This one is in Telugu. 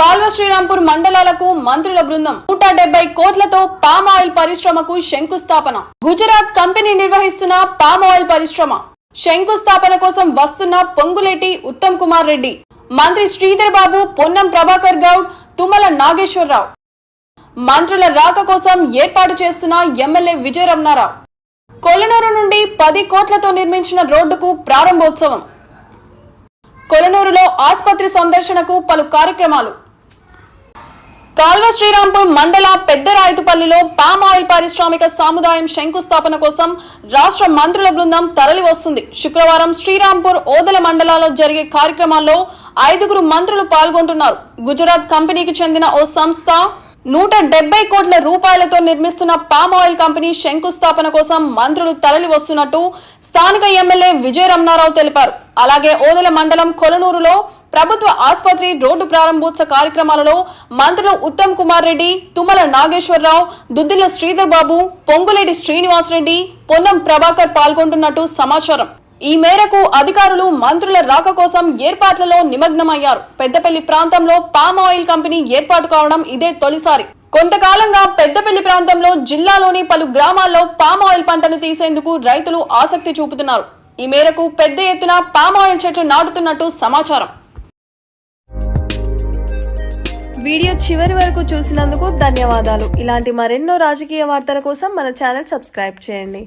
కాల్వ శ్రీరాంపూర్ మండలాలకు మంత్రుల బృందం. నూట డెబ్బై కోట్లతో పామ్ ఆయిల్ పరిశ్రమకు శంకుస్థాపన. గుజరాత్ కంపెనీ నిర్వహిస్తున్న పామ్ ఆయిల్ పరిశ్రమ. శంకుస్థాపన కోసం వస్తున్న పొంగులేటి ఉత్తమ్ కుమార్ రెడ్డి. మంత్రి శ్రీధర్ బాబు పొన్నం ప్రభాకర్ గౌడ్ తుమ్మల నాగేశ్వరరావు. మంత్రుల రాక కోసం ఏర్పాటు చేస్తున్న ఎమ్మెల్యే విజయ రమణారావు కొలనూరు నుండి పది కోట్లతో నిర్మించిన రోడ్డుకు ప్రారంభోత్సవం. కొలనూరులో ఆసుపత్రి సందర్శనకు పలు కార్యక్రమాలు. కాల్వ శ్రీరాంపూర్ మండల పెద్దరాయుతుపల్లిలో పామ్ ఆయిల్ పారిశ్రామిక సాముదాయం శంకుస్థాపన కోసం రాష్ట్ర మంత్రుల బృందం తరలి వస్తుంది. శుక్రవారం శ్రీరాంపూర్ ఓదల మండలాల్లో జరిగే కార్యక్రమాల్లో ఐదుగురు మంత్రులు పాల్గొంటున్నారు. గుజరాత్ కంపెనీకి చెందిన ఓ సంస్థ నూట డెబ్బై కోట్ల రూపాయలతో నిర్మిస్తున్న పామ్ ఆయిల్ కంపెనీ శంకుస్థాపన కోసం మంత్రులు తరలి వస్తున్నట్టు స్థానిక ఎమ్మెల్యే విజయ రమణారావు తెలిపారు. అలాగే ఓదెల మండలం కొలనూరులో ప్రభుత్వ ఆసుపత్రి రోడ్డు ప్రారంభోత్సవ కార్యక్రమాలలో మంత్రులు ఉత్తమ్ కుమార్ రెడ్డి తుమ్మల నాగేశ్వరరావు దుద్దిల్ల శ్రీధర్ బాబు పొంగులేటి శ్రీనివాసరెడ్డి పొన్నం ప్రభాకర్ పాల్గొంటున్నట్టు సమాచారం. ఈ మేరకు అధికారులు మంత్రుల రాక కోసం ఏర్పాట్లలో నిమగ్నమయ్యారు. పెద్దపల్లి ప్రాంతంలో పామ్ ఆయిల్ కంపెనీ ఏర్పాటు కావడం ఇదే తొలిసారి. కొంతకాలంగా పెద్దపల్లి ప్రాంతంలో జిల్లాలోని పలు గ్రామాల్లో పామ్ ఆయిల్ పంటను తీసేందుకు రైతులు ఆసక్తి చూపుతున్నారు. ఈ మేరకు పెద్ద ఎత్తున పామ్ ఆయిల్ చెట్లు నాటుతున్నట్టు సమాచారం. వీడియో చివరి వరకు చూసినందుకు ధన్యవాదాలు. ఇలాంటి మరెన్నో రాజకీయ వార్తల కోసం మన ఛానల్ సబ్స్క్రైబ్ చేయండి.